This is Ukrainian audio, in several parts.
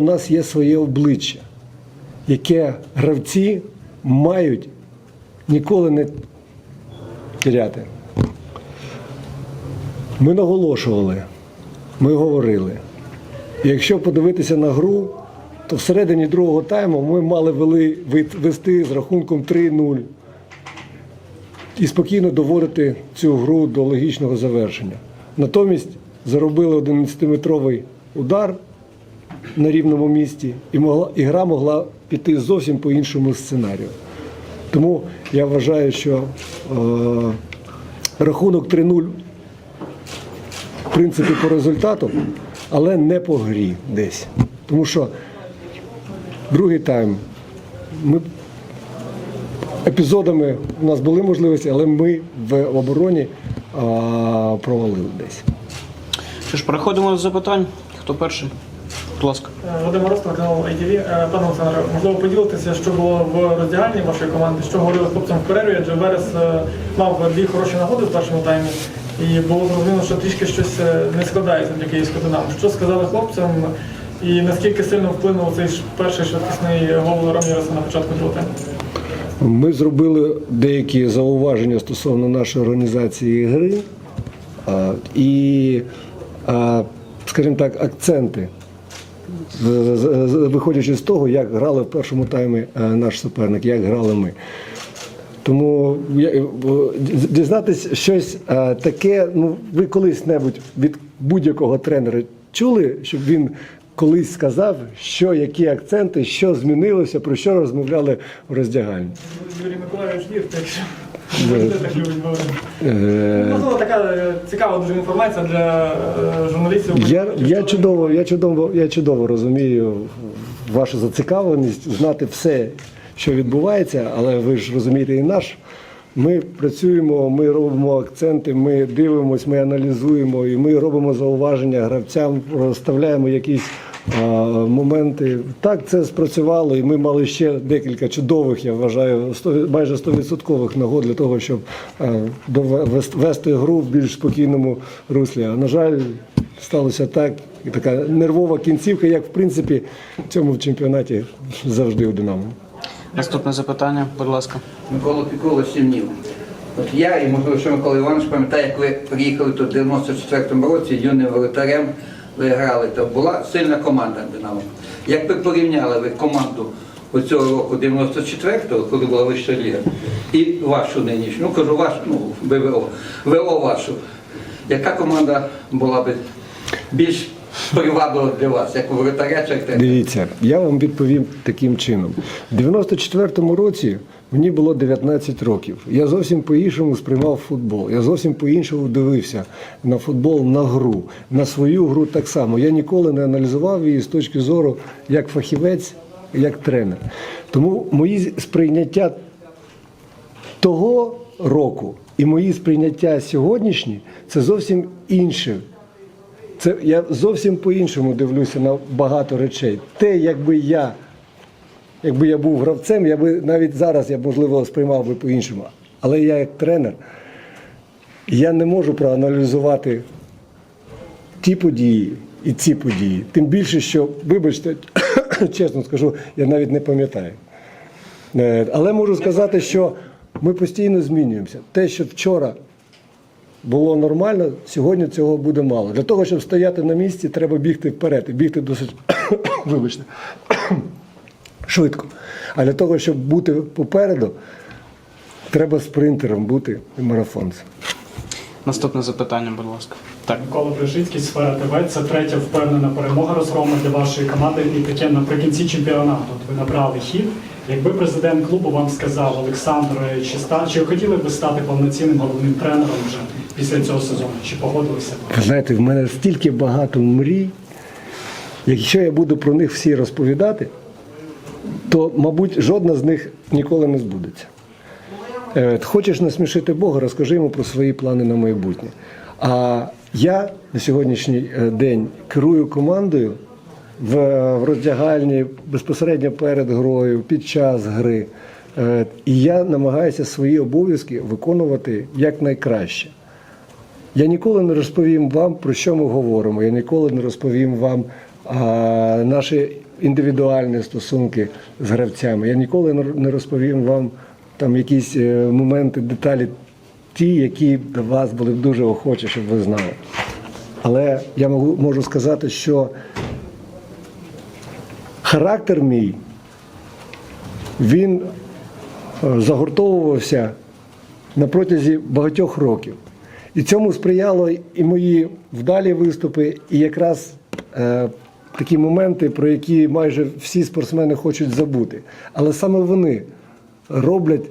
У нас є своє обличчя, яке гравці мають ніколи не теряти. Ми наголошували, ми говорили. І якщо подивитися на гру, то всередині другого тайму ми мали вели, вести з рахунком 3-0 і спокійно доводити цю гру до логічного завершення. Натомість заробили 11-метровий удар на рівному місці, і, могла, і гра могла піти зовсім по іншому сценарію. Тому я вважаю, що е, рахунок 3-0 в принципі по результату, але не по грі десь. Тому що другий тайм ми епізодами у нас були можливості, але ми в обороні а, провалили десь. Що ж, переходимо до запитань. Хто перший? Будь ласка. Вадим Ростов, канал ITV. Е, Пане Олександре, можливо, поділитися, що було в роздягальні вашої команди, що говорили хлопцям в перерві, адже Верес е, мав дві хороші нагоди в першому таймі, і було зрозуміло, що трішки щось е, не складається для київського динамо. Що сказали хлопцям, і наскільки сильно вплинув цей перший швидкісний гол Раміреса на початку другого тайму? Ми зробили деякі зауваження стосовно нашої організації гри і, скажімо так, акценти, виходячи з того, як грали в першому таймі е, наш суперник, як грали ми. Тому е, дізнатись щось е, таке, ну ви колись-небудь від будь-якого тренера чули, щоб він колись сказав, що які акценти, що змінилося, про що розмовляли в роздягальні. Юрій Миколаївич вірте, так. Е, Можливо, така е, цікава дуже інформація для е, журналістів. Я, я чудово, я чудово, я чудово розумію вашу зацікавленість знати все, що відбувається, але ви ж розумієте і наш. Ми працюємо, ми робимо акценти, ми дивимося, ми аналізуємо і ми робимо зауваження гравцям, розставляємо якісь моменти. Так, це спрацювало, і ми мали ще декілька чудових, я вважаю, 100, майже 100% нагод для того, щоб а, вести гру в більш спокійному руслі. А на жаль, сталося так, і така нервова кінцівка, як в принципі в цьому чемпіонаті завжди у Динамо. Наступне запитання, будь ласка. Микола Пікула Сімнів. От я і можливо, що Микола Іванович пам'ятає, як ви приїхали тут в 94-му році юним воротарем, ви грали, то була сильна команда Динамо. Ви порівняли ви команду оцього року 94-го, коли була вища ліга, і вашу нинішню, ну кажу вашу, ну, ВВО, ВО вашу, яка команда була б більш приваблива для вас, як воротаря чи як? Дивіться, я вам відповім таким чином. У 94-му році мені було 19 років. Я зовсім по-іншому сприймав футбол. Я зовсім по-іншому дивився на футбол, на гру, на свою гру так само. Я ніколи не аналізував її з точки зору як фахівець, як тренер. Тому мої сприйняття того року і мої сприйняття сьогоднішні це зовсім інше. Це я зовсім по-іншому дивлюся на багато речей. Те, якби я, якби я був гравцем, я би навіть зараз я можливо сприймав би по-іншому. Але я як тренер, я не можу проаналізувати ті події і ці події. Тим більше, що, вибачте, чесно скажу, я навіть не пам'ятаю. Е, Але можу сказати, що ми постійно змінюємося. Те, що вчора було нормально, сьогодні цього буде мало. Для того, щоб стояти на місці, треба бігти вперед і бігти досить вибачте, швидко. А для того, щоб бути попереду, треба спринтером бути і марафонцем. Наступне запитання, будь ласка. Так. Микола Брижицький, сфера ТВ. Це третя впевнена перемога розгрома для вашої команди. І таке наприкінці чемпіонату. Ви набрали хід. Якби президент клубу вам сказав, Олександр, чи ста чи хотіли б ви стати повноцінним головним тренером вже після цього сезону? Чи погодилися? Ви знаєте, в мене стільки багато мрій. Якщо я буду про них всі розповідати, то, мабуть, жодна з них ніколи не збудеться. Е, Хочеш насмішити Бога, розкажи йому про свої плани на майбутнє. А я на сьогоднішній е, день керую командою в, в роздягальні безпосередньо перед грою, під час гри. Е, І я намагаюся свої обов'язки виконувати якнайкраще. Я ніколи не розповім вам, про що ми говоримо. Я ніколи не розповім вам а, наші індивідуальні стосунки з гравцями. Я ніколи не- розповім вам там якісь е, моменти, деталі, ті, які до вас були б дуже охочі, щоб ви знали. Але я можу, сказати, що характер мій, він е, загортовувався на протязі багатьох років. І цьому сприяло і мої вдалі виступи, і якраз е, такі моменти, про які майже всі спортсмени хочуть забути. Але саме вони роблять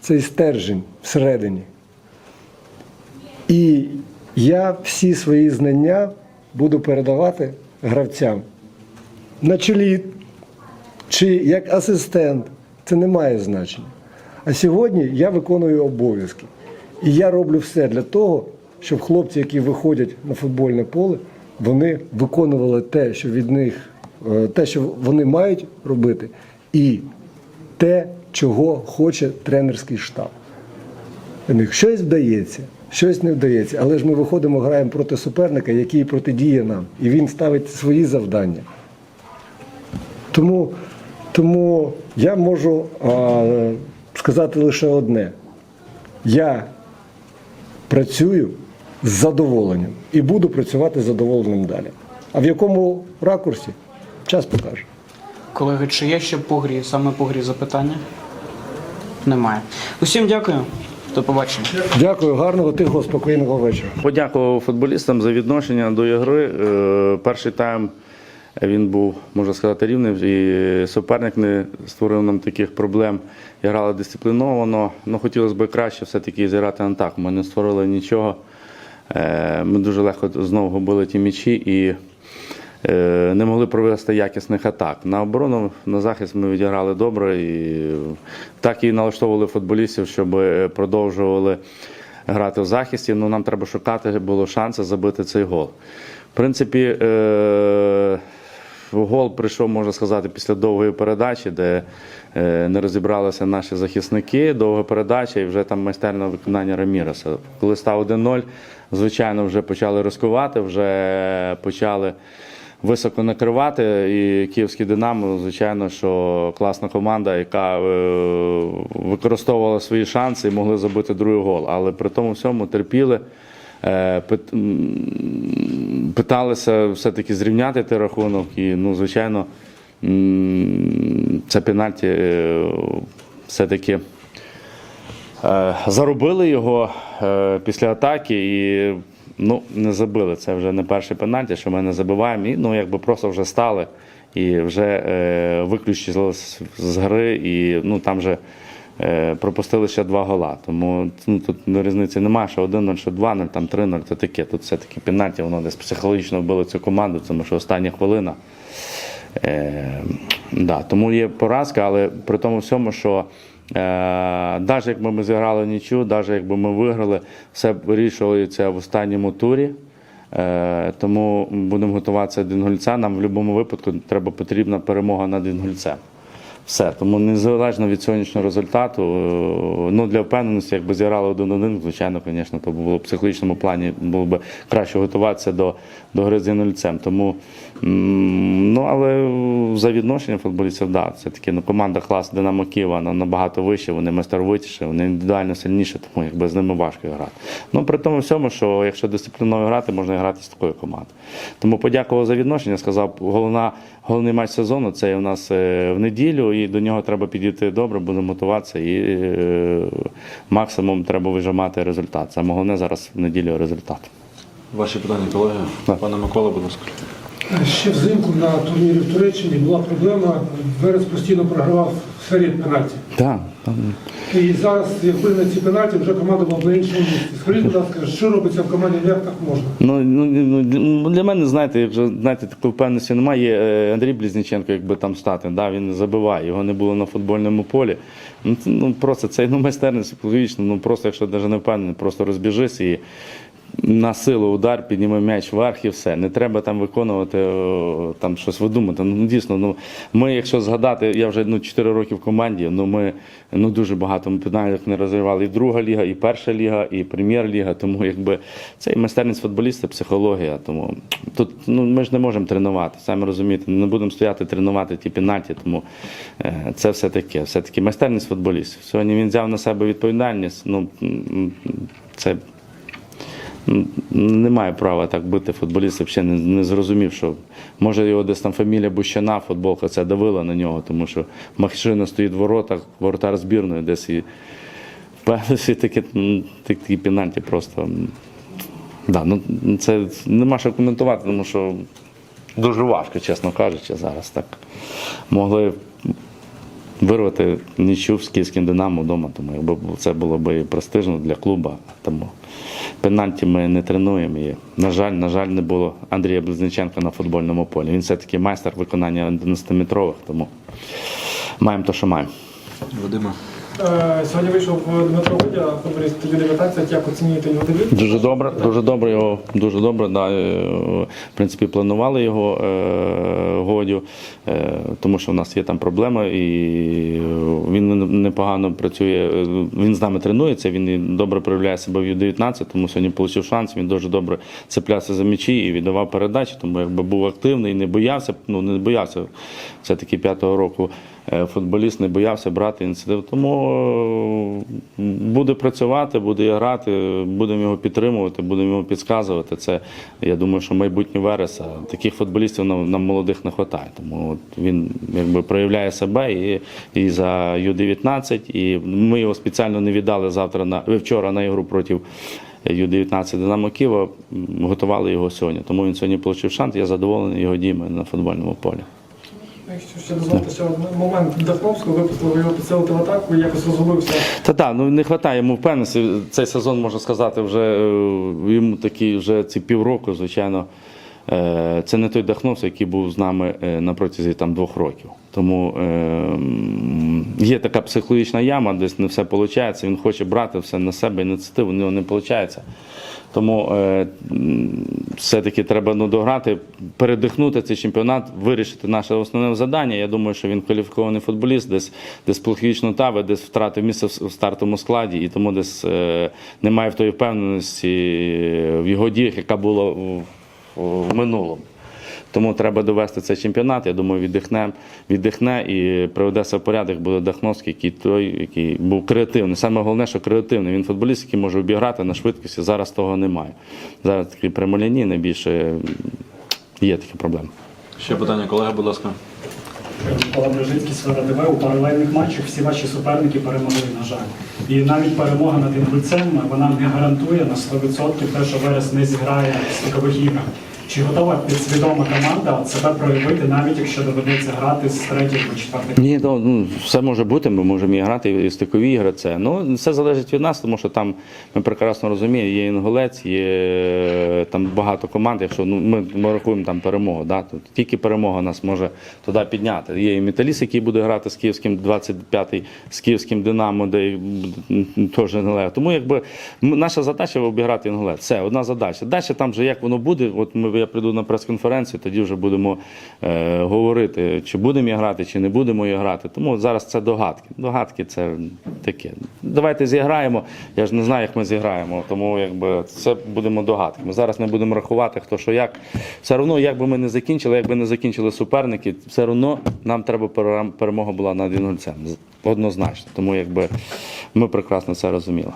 цей стержень всередині. І я всі свої знання буду передавати гравцям на чолі чи як асистент, це не має значення. А сьогодні я виконую обов'язки. І я роблю все для того, щоб хлопці, які виходять на футбольне поле, вони виконували те, що від них, е, те, що вони мають робити, і те, чого хоче тренерський штаб. Щось вдається, щось не вдається, але ж ми виходимо, граємо проти суперника, який протидіє нам, і він ставить свої завдання. Тому, тому я можу а, сказати лише одне: я працюю з задоволенням і буду працювати з задоволенням далі. А в якому ракурсі час покаже. Колеги, чи є ще по грі, саме по грі запитання? Немає. Усім дякую. До побачення. Дякую, гарного, тихого, спокійного вечора. Подякував футболістам за відношення до ігри. Е, Перший тайм він був, можна сказати, рівним, і суперник не створив нам таких проблем. І Грали дисципліновано. Ну, хотілося б краще все-таки зіграти на так. Ми не створили нічого. Е, Ми дуже легко знову губили ті м'ячі і е, не могли провести якісних атак. На оборону, на захист ми відіграли добре і так і налаштовували футболістів, щоб продовжували грати в захисті. Ну, нам треба шукати було шанси забити цей гол. В принципі, е- гол прийшов, можна сказати, після довгої передачі, де е, не розібралися наші захисники. Довга передача і вже там майстерне виконання Раміреса. Коли став 1-0, звичайно, вже почали ризикувати, вже почали високо накривати. І київський Динамо, звичайно, що класна команда, яка е, використовувала свої шанси і могли забити другий гол. Але при тому всьому терпіли. Е, Питалися все-таки зрівняти той рахунок, і, ну, звичайно, це пенальті е, все-таки Е, Заробили його після атаки і ну, не забили. Це вже не перший пенальті, що ми не забиваємо. І ну, якби просто вже стали і вже е, виключили з, гри, і ну, там вже пропустили ще два гола. Тому ну, тут різниці немає, що 1-0, що 2-0, там 3-0, це таке. Тут все-таки пенальті, воно десь психологічно вбило цю команду, тому що остання хвилина. Е, да, тому є поразка, але при тому всьому, що е, навіть якби ми зіграли нічу, навіть якби ми виграли, все вирішується в останньому турі. Е, тому будемо готуватися до Інгульця. Нам в будь-якому випадку треба потрібна перемога над Інгульцем. Все, тому незалежно від сьогоднішнього результату, е, ну для впевненості, якби зіграли один-один, звичайно, звісно, то було в психологічному плані було б краще готуватися до, до гри з інульцем. Тому ну але за відношення футболістів, да, це таки ну, команда клас Динамо Києва вона набагато вище, вони майстеровитіші, вони індивідуально сильніші, тому якби з ними важко грати. Ну при тому всьому, що якщо дисципліновано грати, можна грати з такою командою. Тому подякував за відношення. Сказав, головна головний матч сезону це у нас е, в неділю, і до нього треба підійти добре, будемо готуватися, і е, максимум треба вижимати результат. Саме головне зараз в неділю результат. Ваші питання, колеги. Пане Микола, будь ласка. Ще взимку на турнірі в Туреччині була проблема. Верес постійно програвав в серії пенальті. Так, І зараз, якби на ці пенальті, вже команда була на іншому місці. Скажіть, будь ласка, що робиться в команді, як так можна? Ну, ну, ну, ну, для мене, знаєте, якщо знаєте, такої впевненості немає, є е, Андрій Близніченко, якби там стати, да, він забиває, його не було на футбольному полі. Ну, ну просто це ну, майстерність психологічно, ну просто якщо навіть не впевнений, просто розбіжись і на силу удар, підніме м'яч вверх і все. Не треба там виконувати там щось видумати. Ну дійсно, ну ми, якщо згадати, я вже ну 4 роки в команді. Ну ми ну дуже багато ми пенальтів не розривали. І друга ліга, і перша ліга, і прем'єр-ліга. Тому якби це і майстерність футболіста, психологія. Тому тут ну ми ж не можемо тренувати. Самі розумієте, не будемо стояти тренувати ті пенальті. Тому е, це все таке, все таки майстерність футболістів. Сьогодні він взяв на себе відповідальність. Ну це Немає права так бити футболіст, взагалі не, не зрозумів, що може його десь там фамілія Бущана, футболка це давила на нього, тому що машина стоїть в воротах, воротар збірної десь і впевнений, такі, такі пенальті просто. Да, ну, це нема що коментувати, тому що дуже важко, чесно кажучи, зараз так. Могли вирвати нічу з київським Динамо вдома, тому якби це було б престижно для клубу. Тому пенальті ми не тренуємо. І, на жаль, на жаль, не було Андрія Близниченка на футбольному полі. Він все-таки майстер виконання 11-метрових, тому маємо те, що маємо. Вадиме. Е, Сьогодні вийшов Дмитро Гудя, футболіст Ю-19. Як оцінюєте його дебют? Дуже добре, дуже добре його, дуже добре. Да, е, в принципі, планували його е, годю, е, тому що в нас є там проблеми, і він непогано працює. е, Він з нами тренується, він добре проявляє себе в Ю-19, тому сьогодні отримав шанс. Він дуже добре цеплявся за м'ячі і віддавав передачі, тому якби був активний, не боявся, ну не боявся все-таки п'ятого року. Е, Футболіст не боявся брати ініціативу. Тому е, буде працювати, буде грати, будемо його підтримувати, будемо його підказувати. Це я думаю, що майбутнє Вереса. Таких футболістів нам, нам молодих не вистачає. Тому от він якби проявляє себе і, і за Ю-19. І ми його спеціально не віддали завтра на вчора на ігру проти. Ю-19 Динамо Києва готували його сьогодні. Тому він сьогодні отримав шанс. Я задоволений його діями на футбольному полі. Якщо ще дозволите ще момент Дахновського, випустили його підсилити в атаку, якось розгубився. Та так, ну не вистачає йому впевненості. Цей сезон можна сказати, вже е, йому такі вже ці півроку, звичайно. Е, Це не той Дахновський, який був з нами е, на протязі там двох років. Тому е, є така психологічна яма, десь не все виходить. Він хоче брати все на себе ініціативу, у нього не виходить. Тому все-таки треба ну, дограти, передихнути цей чемпіонат, вирішити наше основне завдання. Я думаю, що він кваліфікований футболіст, десь десь психологічно таве, десь втратив місце в стартовому складі, і тому десь немає в тої впевненості в його діях, яка була в, в минулому. Тому треба довести цей чемпіонат. Я думаю, віддихне, віддихне і приведеться в порядок. Буде Дахновський, який той, який був креативний. Саме головне, що креативний. Він футболіст, який може обіграти на швидкості. Зараз того немає. Зараз такі прямолінії найбільше є такі проблеми. Ще питання, колега, будь ласка. Микола Брежинський, Сфера ДВ, У паралельних матчах всі ваші суперники перемогли, на жаль. І навіть перемога над інгульцем вона не гарантує на 100% те, що Верес не зіграє в стикових іграх. Чи готова підсвідома команда себе проявити, навіть якщо доведеться грати з третіх до четвертих? Ні, ну, все може бути. Ми можемо і грати і стикові ігри. Це ну все залежить від нас, тому що там ми прекрасно розуміємо, є інгулець, є е, там багато команд. Якщо ну ми, ми рахуємо там перемогу, да то тільки перемога нас може туди підняти. Є і металіст, який буде грати з київським 25-й, з київським Динамо, де теж інгулець. Тому якби наша задача обіграти інгулець. Це одна задача. Далі там вже як воно буде. От ми я прийду на прес-конференцію, тоді вже будемо е, говорити, чи будемо я грати, чи не будемо я грати. Тому зараз це догадки. Догадки це таке. Давайте зіграємо. Я ж не знаю, як ми зіграємо. Тому якби це будемо догадки. Ми зараз не будемо рахувати, хто що як. Все одно, як би ми не закінчили, як би не закінчили суперники, все одно нам треба перемога була над інгульцем. Однозначно. Тому якби ми прекрасно це розуміли.